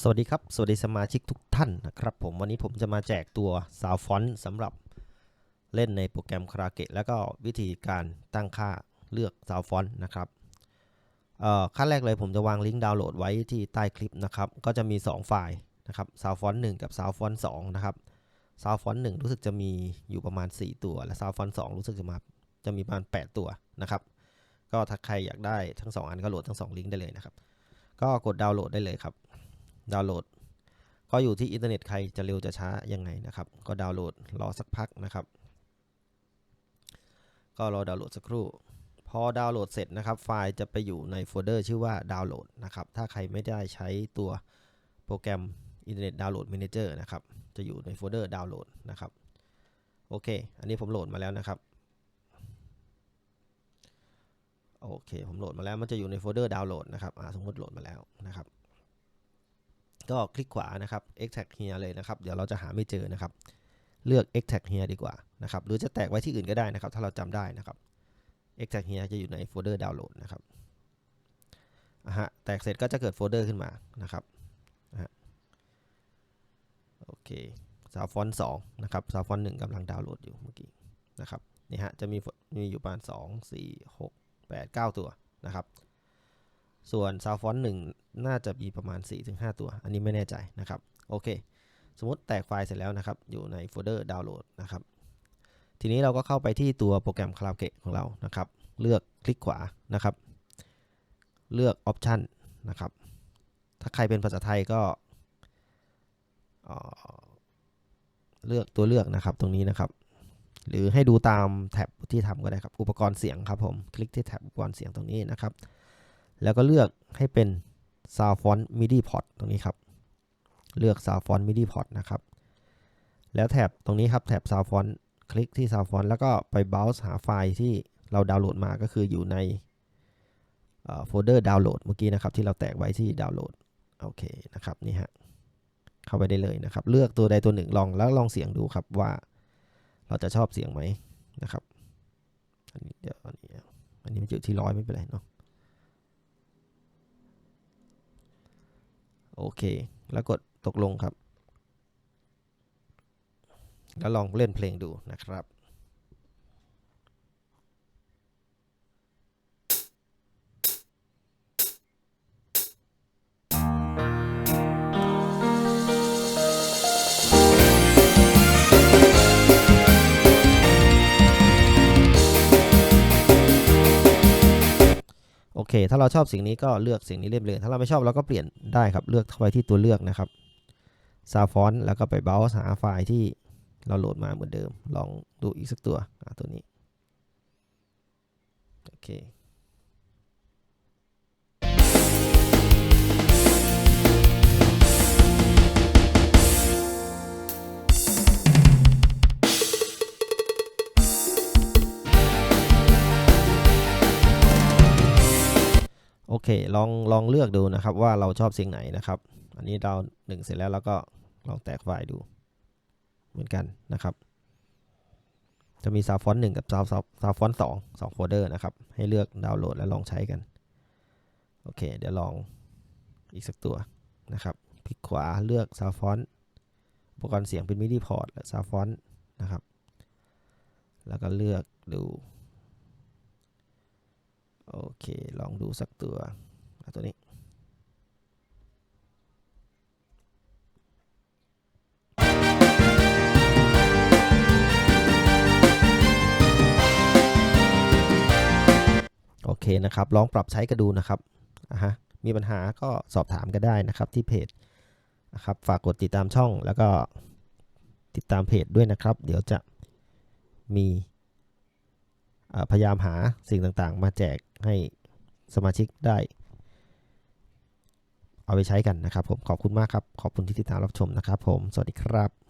สวัสดีครับ สวัสดีสมาชิกทุกท่านนะครับผมวันนี้ผมจะมาแจกตัวซาวฟอนต์สำหรับเล่นในโปรแกรมคาราเกะแล้วก็วิธีการตั้งค่าเลือกซาวฟอนต์นะครับขั้นแรกเลยผมจะวางลิงก์ดาวน์โหลดไว้ที่ใต้คลิปนะครับ ก็จะมี 2 ไฟล์นะครับซาวฟอนต์1กับซาวฟอนต์2นะครับซาวฟอนต์1รู้สึกจะมีอยู่ประมาณ 4 ตัว และซาวฟอนต์2รู้สึกจะมาจะมีประมาณ 8 ตัวนะครับ ก็ถ้าใครอยากได้ทั้ง 2 อันก็โหลดทั้ง 2 ลิงก์ได้เลยนะครับ ก็กดดาวน์โหลดได้เลยครับ ดาวน์โหลด ก็อยู่ที่อินเทอร์เน็ตใครจะเร็วจะช้ายังไงนะครับ ก็ดาวน์โหลดรอสักพักนะครับ ก็รอดาวน์โหลดสักครู่ พอดาวน์โหลดเสร็จนะครับ ไฟล์จะไปอยู่ในโฟลเดอร์ชื่อว่าดาวน์โหลดนะครับ ถ้าใครไม่ได้ใช้ตัวโปรแกรมอินเทอร์เน็ตดาวน์โหลด a ม a เจอร์นะครับ จะอยู่ในโฟลเดอร์ดาวน์โหลดนะครับ โอเค อันนี้ผมโหลดมาแล้วนะครับ โอเค ผมโหลดมาแล้ว มันจะอยู่ในโฟลเดอร์ดาวน์โหลดนะครับสมมติโหลดมาแล้วนะครับ ก็คลิกขวานะครับ extract here เลยนะครับ เดี๋ยวเราจะหาไม่เจอนะครับ เลือก extract here ดีกว่านะครับ หรือจะแตกไว้ที่อื่นก็ได้นะครับ ถ้าเราจำได้นะครับ extract here จะอยู่ในโฟลเดอร์ดาวน์โหลดนะครับอะฮะแตกเสร็จก็จะเกิดโฟลเดอร์ขึ้นมานะครับโอเคซาวฟอนสองนะครับซาวฟอนหนึ่งกำลังดาวน์โหลดอยู่เมื่อกี้นะครับนี่ฮะจะมีมีอยู่ประมาณสองสี่หกแปดเก้าตัวนะครับ ส่วนซาวฟอนต์หนึ่งน่าจะมีประมาณ 4-5 ตัว อันนี้ไม่แน่ใจนะครับ โอเค สมมติแตกไฟล์เสร็จแล้วนะครับ อยู่ในโฟลเดอร์ดาวน์โหลดนะครับ ทีนี้เราก็เข้าไปที่ตัวโปรแกรมคาราโอเกะของเรานะครับ เลือกคลิกขวานะครับ เลือกออปชันนะครับ ถ้าใครเป็นภาษาไทยก็เอ่อเลือกตัวเลือกนะครับตรงนี้นะครับ หรือให้ดูตามแท็บที่ทำก็ได้ครับ อุปกรณ์เสียงครับผม คลิกที่แท็บอุปกรณ์เสียงตรงนี้นะครับ แล้วก็เลือกให้เป็น Sound Font MIDI Port ตรงนี้ครับ เลือก Sound Font MIDI Port นะครับ แล้วแท็บตรงนี้ครับแท็บ Sound Font คลิกที่ Sound Font แล้วก็ไป browse หาไฟล์ที่เราดาวน์โหลดมาก็คืออยู่ในโฟลเดอร์ดาวน์โหลดเมื่อกี้นะครับที่เราแตกไว้ที่ดาวน์โหลดโอเคนะครับนี่ฮะเข้าไปได้เลยนะครับ เลือกตัวใดตัวหนึ่งลองแล้วลองเสียงดูครับว่าเราจะชอบเสียงไหมนะครับอันนี้เดี๋ยวอันนี้อันนี้มันอยู่ที่ร้อยไม่เป็นไรเนาะ โอเค แล้วกดตกลงครับ แล้วลองเล่นเพลงดูนะครับ เค ถ้าเราชอบสิ่งนี้ก็เลือกสิ่งนี้เล่นเลย ถ้าเราไม่ชอบเราก็เปลี่ยนได้ครับ เลือกเข้าไปที่ตัวเลือกนะครับซาวฟอนแล้วก็ไปเบราว์หาไฟล์ที่เราโหลดมาเหมือนเดิม ลองดูอีกสักตัวตัวนี้ โอเค เค ลองลองเลือกดูนะครับว่าเราชอบเสียงไหนนะครับ อันนี้เราหนึ่งเสร็จแล้วเราก็ลองแตกไฟล์ดูเหมือนกันนะครับ จะมีซาวฟอนต์หนึ่งกับซาวซาวฟอนต์สองสองโฟลเดอร์นะครับ ให้เลือกดาวน์โหลดและลองใช้กัน โอเค เดี๋ยวลองอีกสักตัวนะครับคลิกขวาเลือกซาวฟอนต์อุปกรณ์เสียงเป็นมิดิพอร์ตและซาวฟอนต์นะครับ แล้วก็เลือกดู โอเค ลองดูสักตัวตัวนี้โอเคนะครับ ลองปรับใช้กันดูนะครับอะฮะมีปัญหาก็สอบถามกันได้นะครับที่เพจนะครับ ฝากกดติดตามช่องแล้วก็ติดตามเพจด้วยนะครับ เดี๋ยวจะมี พยายามหาสิ่งต่างๆ มาแจกให้สมาชิกได้ เอาไปใช้กันนะครับผมขอบคุณมากครับ ขอบคุณที่ติดตามรับชมนะครับผม สวัสดีครับ